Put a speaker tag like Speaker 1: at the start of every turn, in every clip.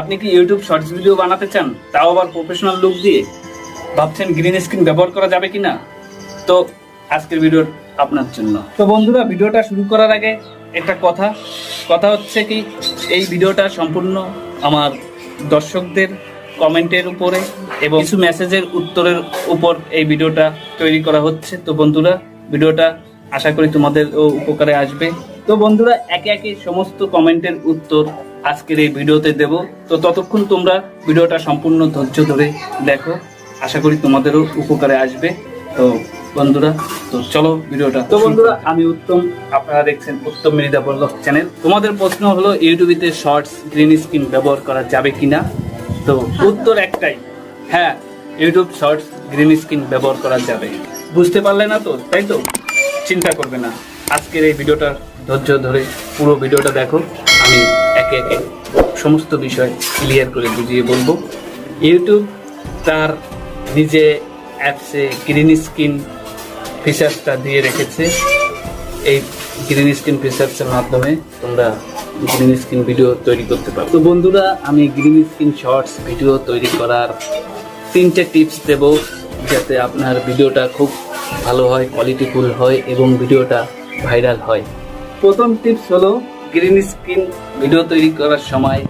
Speaker 1: আপনি কি YouTube shorts video বানাতে চান? তাও আবার প্রফেশনাল লুক দিয়ে? ভাবছেন গ্রিন স্ক্রিন ব্যবহার করা যাবে কি না তো আজকের ভিডিও আপনার জন্য। তো বন্ধুরা ভিডিওটা শুরু করার আগে একটা কথা। কথা হচ্ছে কি, এই ভিডিওটা সম্পূর্ণ আমার দর্শকদের কমেন্টের উপরে এবং কিছু মেসেজের উত্তরের উপর এই ভিডিওটা তৈরি করা হচ্ছে। তো বন্ধুরা ভিডিওটা আশা করি তোমাদের উপকারে আসবে। তো বন্ধুরা, একে একে সমস্ত কমেন্টের উত্তর আজকের এই ভিডিওতে দেব। তো ততক্ষণ তোমরা ভিডিওটা সম্পূর্ণ ধৈর্য ধরে দেখো। আশা করি তোমাদেরও উপকারে আসবে। তো বন্ধুরা তো চলো ভিডিওটা তো বন্ধুরা আমি উত্তম আপনারা দেখছেন উত্তম মৃদা বল্লভ চ্যানেল। তোমাদের প্রশ্ন হলো ইউটিউবিতে শর্টস গ্রিন স্ক্রিন ব্যবহার করা যাবে কিনা? তো উত্তর একটাই হ্যাঁ ইউটিউব শর্টস গ্রিন স্ক্রিন ব্যবহার করা যাবে। বুঝতে পারলে না তো? তাই তো? চিন্তা করবে না। আজকের এই ভিডিওটা ধৈর্য ধরে পুরো ভিডিওটা দেখো। আমি একে একে সমস্ত বিষয় ক্লিয়ার করে বুঝিয়ে বলব। ইউটিউব তার নিজে অ্যাপসে গ্রিন স্ক্রিন ফিচার্সটা দিয়ে রেখেছে। এই গ্রিন স্ক্রিন ফিচার্সের মাধ্যমে তোমরা গ্রিন স্ক্রিন ভিডিও তৈরি করতে পারো। তো বন্ধুরা, আমি গ্রিন স্ক্রিন শর্টস ভিডিও তৈরি করার তিনটে টিপস দেব যাতে আপনার ভিডিওটা খুব ভালো হয় কোয়ালিটিফুল হয় এবং ভিডিওটা ভাইরাল হয়। প্রথম টিপস হলো গ্রিন স্ক্রিন ভিডিও তৈরি করার সময়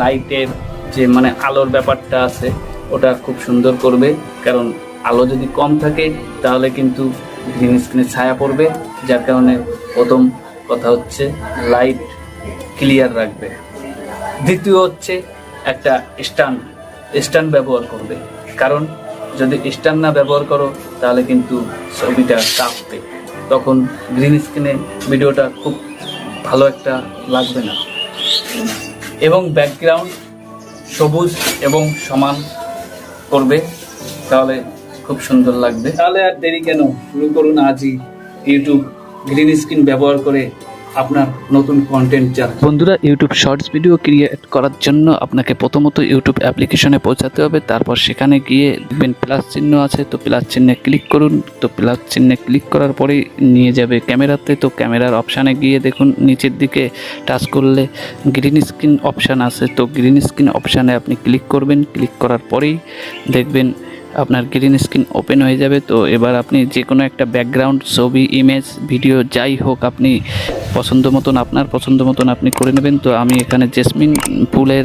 Speaker 1: লাইটের যে মানে আলোর ব্যাপারটা আছে, ওটা খুব সুন্দর করবে। কারণ আলো যদি কম থাকে, তাহলে কিন্তু গ্রিন স্ক্রিনে ছায়া পড়বে, যার কারণে প্রথম কথা হচ্ছে লাইট ক্লিয়ার রাখবে। দ্বিতীয় হচ্ছে একটা স্ট্যান্ড স্ট্যান্ড ব্যবহার করবে। কারণ যদি স্ট্যান্ড না ব্যবহার করো, তাহলে কিন্তু ছবিটা কাঁপবে। তখন গ্রিন স্ক্রিনে ভিডিওটা খুব ভালো একটা লাগবে না। এবং ব্যাকগ্রাউন্ড সবুজ এবং সমান করবে, তাহলে খুব সুন্দর লাগবে। তাহলে আর দেরি কেন? শুরু করুন আজই। ইউটিউব গ্রিন স্ক্রিন ব্যবহার করে আপনার নতুন কন্টেন্ট যারা
Speaker 2: বন্ধুরা ইউটিউব শর্টস ভিডিও ক্রিয়েট করার জন্য আপনাকে প্রথমত ইউটিউব অ্যাপ্লিকেশনে পৌঁছাতে হবে। তারপর সেখানে গিয়ে দেখবেন প্লাস চিহ্ন আছে, তো প্লাস চিহ্নে ক্লিক করুন। তো প্লাস চিহ্নে ক্লিক করার পরেই নিয়ে যাবে ক্যামেরাতে তো ক্যামেরার অপশানে গিয়ে দেখুন, নিচের দিকে টাচ করলে গ্রিন স্ক্রিন অপশান আছে। তো গ্রিন স্ক্রিন অপশানে আপনি ক্লিক করবেন। ক্লিক করার পরেই দেখবেন আপনার গ্রিন স্ক্রিন ওপেন হয়ে যাবে। তো এবার আপনি যে কোনো একটা ব্যাকগ্রাউন্ড ছবি ইমেজ ভিডিও যাই হোক আপনি পছন্দ মতন, আপনার পছন্দ মতন আপনি করে নেবেন। তো আমি এখানে জেসমিন ফুলের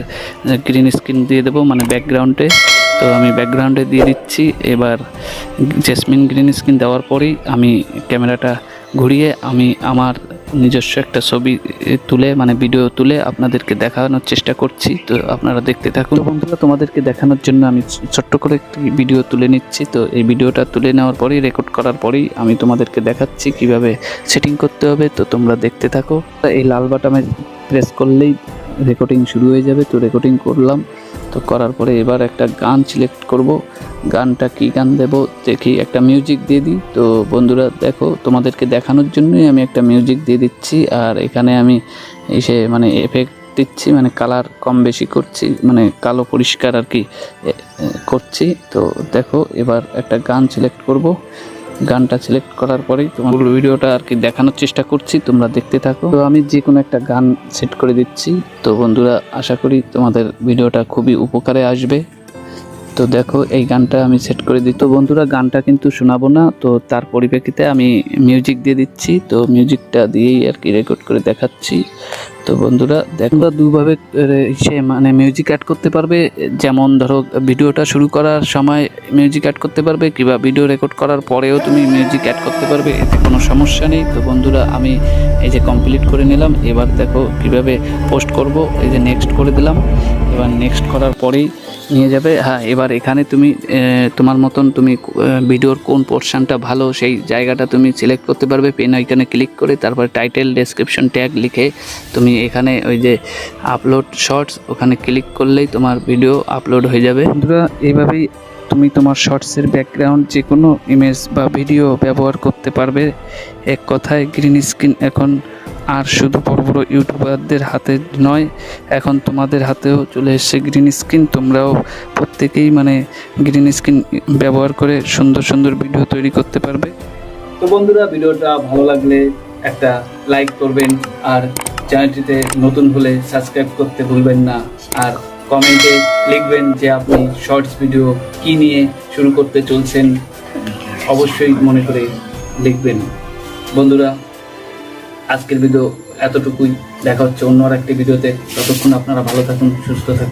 Speaker 2: গ্রিন স্ক্রিন দিয়ে দেবো মানে ব্যাকগ্রাউন্ডে তো আমি ব্যাকগ্রাউন্ডে দিয়ে দিচ্ছি। এবার জেসমিন গ্রিন স্ক্রিন দেওয়ার পরেই আমি ক্যামেরাটা ঘুরিয়ে আমি আমার নিজস্ব একটা ছবি তুলে মানে ভিডিও তুলে আপনাদেরকে দেখানোর চেষ্টা করছি। তো আপনারা দেখতে থাকুন। বন্ধুরা, তোমাদেরকে দেখানোর জন্য আমি ছোট্ট করে একটি ভিডিও তুলে নিচ্ছি। তো এই ভিডিওটা তুলে নেওয়ার পরেই রেকর্ড করার পরেই আমি তোমাদেরকে দেখাচ্ছি কীভাবে সেটিং করতে হবে। তো তোমরা দেখতে থাকো। এই লাল বাটামে প্রেস করলেই রেকর্ডিং শুরু হয়ে যাবে। তো রেকর্ডিং করলাম। তো করার পরে এবার একটা গান সিলেক্ট করব। গানটা কি গান দেব দেখি, একটা মিউজিক দিয়ে দিই। তো বন্ধুরা দেখো, তোমাদেরকে দেখানোর জন্যই আমি একটা মিউজিক দিয়ে দিচ্ছি, আর এখানে আমি এসে মানে এফেক্ট দিচ্ছি মানে কালার কম বেশি করছি মানে কালো পরিষ্কার আর কি করছি। তো দেখো, এবার একটা গান সিলেক্ট করব। গানটা সিলেক্ট করার পরেই তোমার ভিডিওটা আর কি দেখানোর চেষ্টা করছি, তোমরা দেখতে থাকো। তো আমি যে কোনো একটা গান সেট করে দিচ্ছি। তো বন্ধুরা, আশা করি তোমাদের ভিডিওটা খুবই উপকারে আসবে। তো দেখো, এই গানটা আমি সেট করে দিই। তো বন্ধুরা, গানটা কিন্তু শোনাবো না, তো তার পরিপ্রেক্ষিতে আমি মিউজিক দিয়ে দিচ্ছি। তো মিউজিকটা দিয়েই আর কি রেকর্ড করে দেখাচ্ছি। তো বন্ধুরা, দেখো। দুভাবে সে মানে মিউজিক অ্যাড করতে পারবে। যেমন ধরো ভিডিওটা শুরু করার সময় মিউজিক অ্যাড করতে পারবে, কিংবা ভিডিও রেকর্ড করার পরেও তুমি মিউজিক অ্যাড করতে পারবে, এতে কোনো সমস্যা নেই। তো বন্ধুরা, আমি এই যে কমপ্লিট করে নিলাম। এবার দেখো, কীভাবে পোস্ট করব। এই যে নেক্সট করে দিলাম। এবার নেক্সট করার পরেই নিয়ে যাবে। হ্যাঁ এবার এখানে তুমি তোমার মতন তুমি ভিডিওর কোন পোর্শনটা ভালো সেই জায়গাটা তুমি সিলেক্ট করতে পারবে। পেন আইকনে ক্লিক করে তারপরে টাইটেল ডেসক্রিপশন ট্যাগ লিখে তুমি এখানে ওই যে আপলোড শর্টস ওখানে ক্লিক করলেই তোমার ভিডিও আপলোড হয়ে যাবে। বন্ধুরা, এইভাবেই তুমি তোমার শর্টসের ব্যাকগ্রাউন্ড যে কোনো ইমেজ বা ভিডিও ব্যবহার করতে পারবে। এক কথায় গ্রিন স্ক্রিন এখন আর শুধু বড় বড় ইউটিউবারদের হাতে নয়, এখন তোমাদের হাতেও চলে এসেছে গ্রিন স্ক্রিন তোমরাও প্রত্যেকেই মানে গ্রিন স্ক্রিন ব্যবহার করে সুন্দর সুন্দর ভিডিও তৈরি করতে পারবে।
Speaker 1: তো বন্ধুরা, ভিডিওটা ভালো লাগলে একটা লাইক করবেন আর চ্যানেলটিতে নতুন হলে সাবস্ক্রাইব করতে ভুলবেন না। আর কমেন্টে লিখবেন যে আপনি শর্টস ভিডিও কি নিয়ে শুরু করতে চলছেন। অবশ্যই মনে করে লিখবেন। বন্ধুরা আজকের ভিডিও এতটুকুই। দেখা হচ্ছে অন্য আর একটি ভিডিওতে ততক্ষণ আপনারা ভালো থাকুন, সুস্থ থাকুন।